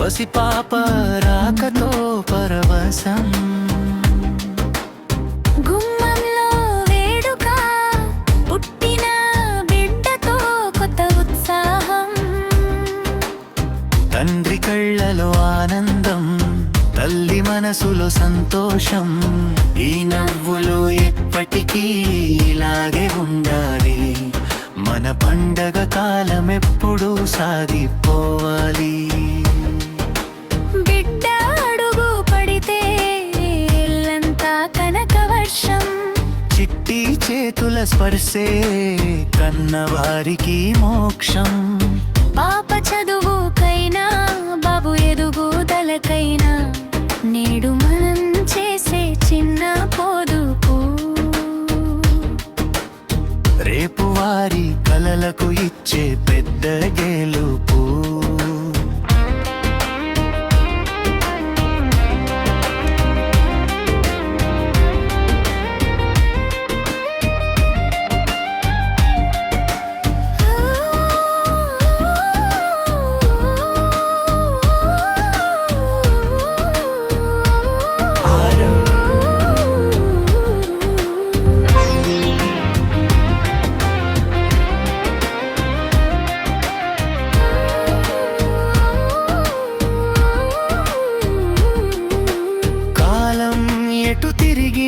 పసిపాప రాకతో పరవశం. గుమ్మంలో వేడుక పుట్టిన బిడ్డతో కొత్త ఉత్సాహం. తండ్రి కళ్ళలో ఆనందం తల్లి మనసులో సంతోషం. ఈ నవ్వులు ఎప్పటికీ ఇలాగే ఉండాలి. మన పండగ కాలం ఎప్పుడూ సాగిపోవాలి. బిడ్డ అడుగు పడితే ఇల్లంతా కనక వర్షం. చిట్టి చేతుల స్పర్శే కన్నవారికి మోక్షం. పాప చదువుకైనా కలలకు ఇచ్చే పెద్ద గెలుపు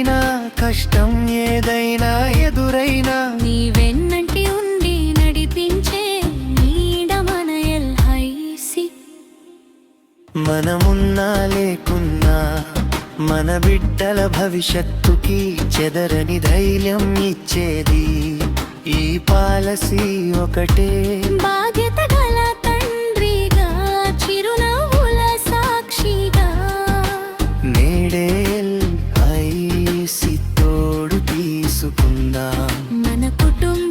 తిరిగినా కష్టం ఏదైనా ఎదురైనా నీ వెన్నంటి ఉండి నడిపించే నీడ మన ఎల్ఐసి. మనమున్నా లేకున్నా మన బిడ్డల భవిష్యత్తుకి చెదరని ధైర్యం ఇచ్చేది. ఈ పాలసీ ఒకటే. బాధ్యతగా మన కుటుంబం